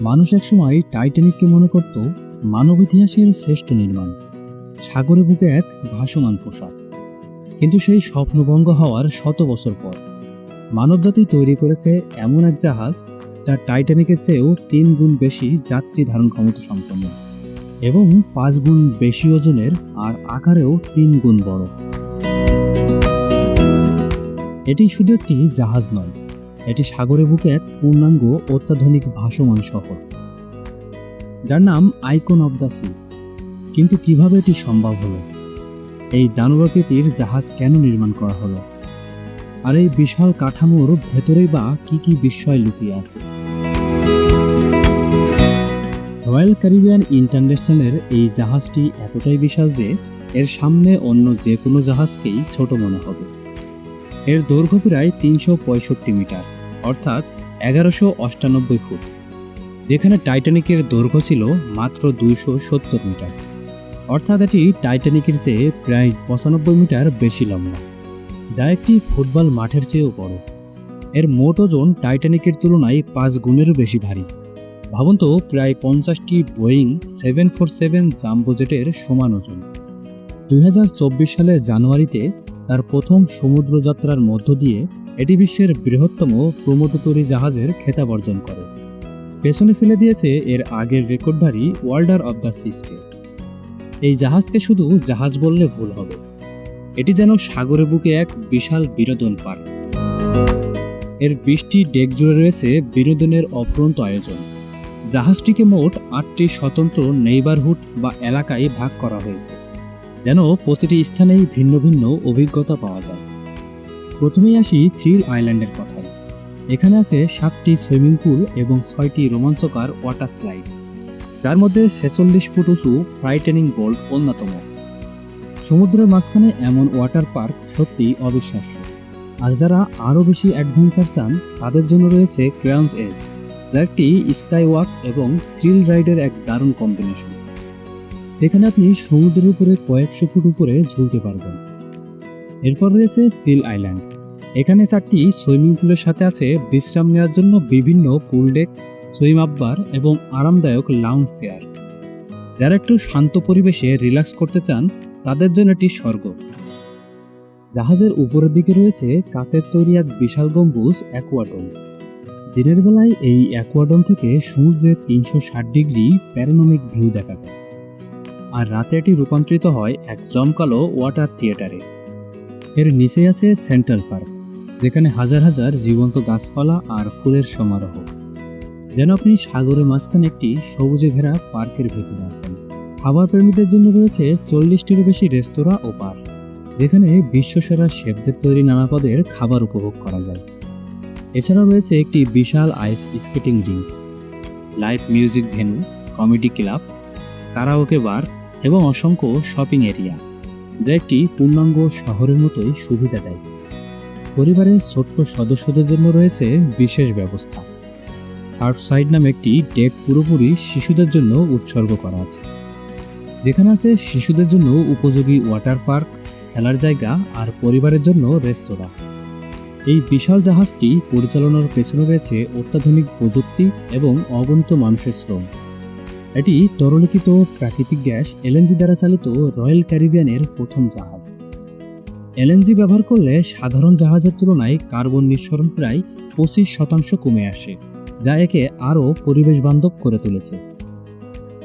মানুষ একসময় টাইটানিককে মনে করত মানব ইতিহাসের শ্রেষ্ঠ নির্মাণ। সাগরে বুকে এক ভাসমান পোশাক। কিন্তু সেই স্বপ্নভঙ্গ হওয়ার শত বছর পর মানবজাতি তৈরি করেছে এমন এক জাহাজ যা টাইটানিকের চেয়েও তিন গুণ বেশি যাত্রী ধারণ ক্ষমতা সম্পন্ন এবং পাঁচ গুণ বেশি ওজনের আর আকারেও তিন গুণ বড়। এটি শুধু একটি জাহাজ নয় এটি সাগরে বুকে এক পূর্ণাঙ্গ, অত্যাধুনিক ভাসমান শহর। যার নাম আইকন অব দ্য সিজ কিন্তু কীভাবে এটি সম্ভব হলো? এই দানবাকৃতির জাহাজ কেন নির্মাণ করা হলো? আর এই বিশাল কাঠামোর ভেতরেই বা কি কি বিস্ময় লুকিয়ে আছে? রয়্যাল ক্যারিবিয়ান ইন্টারন্যাশনালের এই জাহাজটি এতটাই বিশাল যে, এর সামনে অন্য যে কোনো জাহাজকেই ছোট মনে হবে। এর দৈর্ঘ্য প্রায় তিনশো পঁয়ষট্টি মিটার, অর্থাৎ এগারোশো অষ্টানব্বই ফুট, যেখানে টাইটানিকের দৈর্ঘ্য ছিল মাত্র দুইশো সত্তর মিটার। অর্থাৎ এটি টাইটানিকের চেয়ে প্রায় পঁচানব্বই মিটার বেশি লম্বা, যা একটি ফুটবল মাঠের চেয়েও বড়। এর মোট ওজন টাইটানিকের তুলনায় পাঁচ গুণেরও বেশি ভারী। ভাবুন তো, প্রায় পঞ্চাশটি Boeing seven four seven jumbo জেটের সমান ওজন। দুই হাজার চব্বিশ সালের জানুয়ারিতে তার প্রথম সমুদ্র যাত্রার মধ্য দিয়ে এটি বিশ্বের বৃহত্তম প্রমোদতরী জাহাজের খেতাব অর্জন করে। পেছনে ফেলে দিয়েছে এর আগের রেকর্ডধারী ওয়ার্ল্ডার অব দ্য সিসকে। এই জাহাজকে শুধু জাহাজ বললে ভুল হবে। এটি যেন সাগরে বুকে এক বিশাল বিনোদন পার্ক। এর বৃষ্টি ডেক জুড়ে রয়েছে বিনোদনের অফুরন্ত আয়োজন। জাহাজটিকে মোট আটটি স্বতন্ত্র নেইবারহুড বা এলাকায় ভাগ করা হয়েছে। যেন প্রতিটি স্থানেই ভিন্ন ভিন্ন অভিজ্ঞতা পাওয়া যায়। প্রথমেই আসি থ্রিল আইল্যান্ডের কথায়। এখানে আছে সাতটি সুইমিং পুল এবং ছয়টি রোমাঞ্চকর ওয়াটার স্লাইড, যার মধ্যে ছেচল্লিশ ফুট উঁচু ফ্রাইটেনিং বোল্ট অন্যতম। সমুদ্রের মাঝখানে এমন ওয়াটার পার্ক সত্যি অবিশ্বাস্য। আর যারা আরও বেশি অ্যাডভেঞ্চার চান, তাদের জন্য রয়েছে ক্রাউন্স এজ, যা একটি স্কাই ওয়াক এবং থ্রিল রাইডের এক দারুণ কম্বিনেশন। যেখানে আপনি সমুদ্রের উপরে কয়েকশো ফুট উপরে ঝুলতে পারবেন। এরপর রয়েছে সিল আইল্যান্ড। এখানে চারটি সুইমিং পুলের সাথে আছে বিশ্রাম নেওয়ার জন্য বিভিন্ন পুল ডেক, সুইম আব্বার এবং আরামদায়ক লাউঞ্জ চেয়ার। যারা একটু শান্ত পরিবেশে রিল্যাক্স করতে চান, তাদের জন্য এটি স্বর্গ। জাহাজের উপরের দিকে রয়েছে কাঁচের তৈরি এক বিশাল গম্বুজ অ্যাকোয়াডোম। দিনের বেলায় এই অ্যাকোয়াডোম থেকে সমুদ্রের তিনশো ষাট ডিগ্রি প্যারানমিক ভিউ দেখা যায়। আর রাতে এটি রূপান্তরিত হয় এক জমকালো ওয়াটার থিয়েটারে। এর নিচে আছে সেন্ট্রাল পার্ক, যেখানে হাজার হাজার জীবন্ত গাছপালা আর ফুলের সমারোহ। যেন আপনি সাগরের মাঝখানে একটি সবুজে ঘেরা পার্কের ভেতরে আছেন। খাবার প্রেমীদের জন্য রয়েছে চল্লিশটিরও বেশি রেস্তোরাঁ ও বার যেখানে বিশ্বসেরা শেফদের তৈরি নানা পদের খাবার উপভোগ করা যায়। এছাড়াও রয়েছে একটি বিশাল ice skating rink live music venue comedy club karaoke bar এবং অসংখ্য শপিং এরিয়া যা একটি পূর্ণাঙ্গ শহরের মতোই সুবিধা দেয়। পরিবারের ছোট্ট সদস্যদের জন্য রয়েছে বিশেষ ব্যবস্থা। সার্ফ সাইড নামে একটি ডেক পুরোপুরি শিশুদের জন্য উৎসর্গ করা আছে। যেখানে আছে শিশুদের জন্য উপযোগী ওয়াটার পার্ক খেলার জায়গা আর পরিবারের জন্য রেস্তোরাঁ এই বিশাল জাহাজটি পরিচালনার পেছনে রয়েছে অত্যাধুনিক প্রযুক্তি এবং অগণিত মানুষের শ্রম। এটি তরলিখিত প্রাকৃতিক গ্যাস এলএনজি দ্বারা চালিত রয়্যাল ক্যারিবিয়ানের প্রথম জাহাজ। এলএনজি ব্যবহার করলে সাধারণ জাহাজের তুলনায় কার্বন নিঃসরণ প্রায় পঁচিশ শতাংশ কমে আসে, যা একে আরও পরিবেশ বান্ধব করে তুলেছে।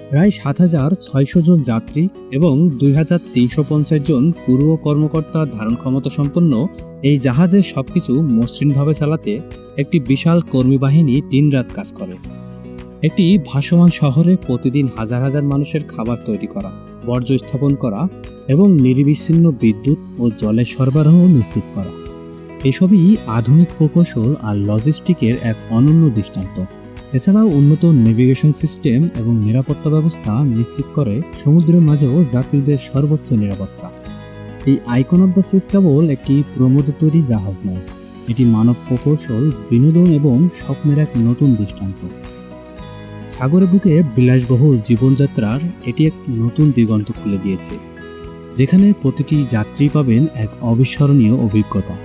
প্রায় সাত হাজার ছয়শো জন যাত্রী এবং দুই হাজার তিনশো পঞ্চাশ জন পুরো কর্মকর্তা ধারণ ক্ষমতা সম্পন্ন এই জাহাজের সবকিছু মসৃণভাবে চালাতে একটি বিশাল কর্মী বাহিনী দিনরাত কাজ করে। একটি ভাসমান শহরে প্রতিদিন হাজার হাজার মানুষের খাবার তৈরি করা, বর্জ্য স্থাপন করা এবং নিরবিচ্ছিন্ন বিদ্যুৎ ও জলের সরবরাহ নিশ্চিত করা। এসবই আধুনিক প্রকৌশল আর লজিস্টিকের এক অনন্য দৃষ্টান্ত। এছাড়াও উন্নত নেভিগেশন সিস্টেম এবং নিরাপত্তা ব্যবস্থা নিশ্চিত করে সমুদ্রের মাঝেও যাত্রীদের সর্বোচ্চ নিরাপত্তা। এই আইকন অব দ্য সিস কেবল একটি প্রমোদ তৈরি জাহাজ নয়, এটি মানব প্রকৌশল, বিনোদন এবং স্বপ্নের এক নতুন দৃষ্টান্ত। সাগরের বুকে বিলাসবহুল জীবনযাত্রার এটি এক নতুন দিগন্ত খুলে দিয়েছে, যেখানে প্রতিটি যাত্রী পাবেন এক অবিস্মরণীয় অভিজ্ঞতা।